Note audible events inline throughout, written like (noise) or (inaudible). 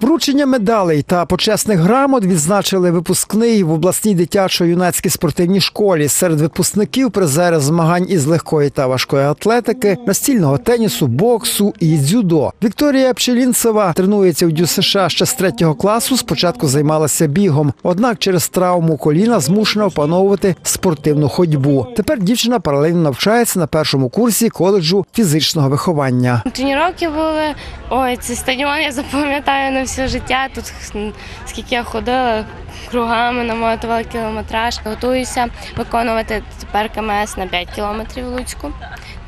Вручення медалей та почесних грамот відзначили випускний в обласній дитячо-юнацькій спортивній школі. Серед випускників призери змагань із легкої та важкої атлетики, настільного тенісу, боксу і дзюдо. Вікторія Пчелінцева тренується у Дю США ще з третього класу. Спочатку займалася бігом, однак через травму коліна змушена опановувати спортивну ходьбу. Тепер дівчина паралельно навчається на першому курсі коледжу фізичного виховання. Тренування були. Ой, цей стадіон я запам'ятаю на все життя. Тут скільки я ходила кругами, намотувала кілометраж. Готуюся виконувати тепер КМС на 5 кілометрів Луцьку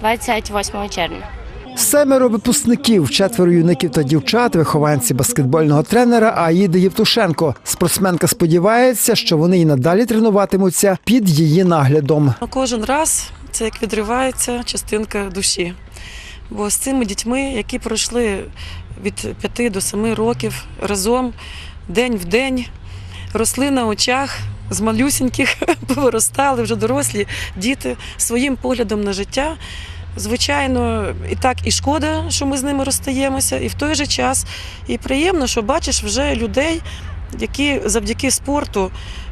28 червня. Семеро випускників, четверо юнаків та дівчат, вихованці баскетбольного тренера Аїди Євтушенко. Спортсменка сподівається, що вони і надалі тренуватимуться під її наглядом. Кожен раз це як відривається частинка душі. Бо з цими дітьми, які пройшли від 5 до 7 років разом, день в день, росли на очах, з малюсіньких (laughs) повиростали вже дорослі діти своїм поглядом на життя. Звичайно, і так і шкода, що ми з ними розстаємося, і в той же час і приємно, що бачиш вже людей, які завдяки спорту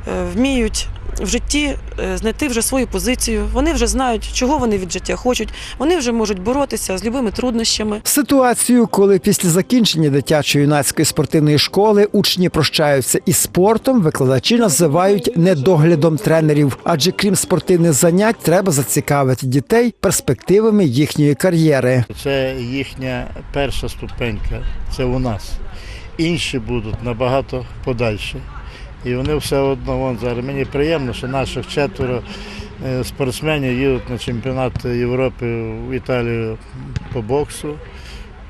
е, вміють в житті е, знайти вже свою позицію. Вони вже знають, чого вони від життя хочуть. Вони вже можуть боротися з любими труднощами. Ситуацію, коли після закінчення дитячо-юнацької спортивної школи учні прощаються із спортом, викладачі називають недоглядом тренерів. Адже крім спортивних занять, треба зацікавити дітей перспективами їхньої кар'єри. Це їхня перша ступенька, це у нас. Інші будуть набагато подальше. І вони все одно вон зараз. Мені приємно, що наших четверо е, спортсменів їдуть на чемпіонат Європи в Італію по боксу.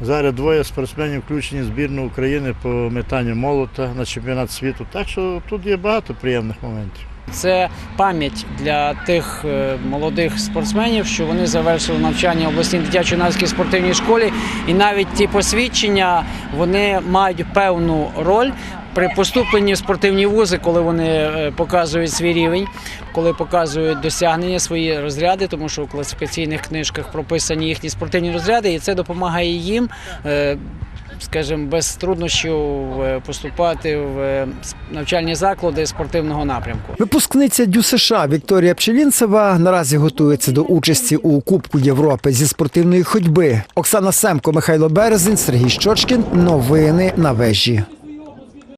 Зараз двоє спортсменів включені в збірну України по метанню молота на чемпіонат світу. Так що тут є багато приємних моментів. Це пам'ять для тих е, молодих спортсменів, що вони завершили навчання в обласній дитячо-юнацькій спортивній школі, і навіть ті посвідчення вони мають певну роль при поступленні в спортивні вузи, коли вони е, показують свій рівень, коли показують досягнення свої розряди, тому що у класифікаційних книжках прописані їхні спортивні розряди, і це допомагає їм. Скажімо, без труднощів е, поступати в е, навчальні заклади спортивного напрямку. Випускниця Дю США Вікторія Пчелінцева наразі готується до участі у Кубку Європи зі спортивної ходьби. Оксана Семко, Михайло Березин, Сергій Щочкін. Новини на вежі.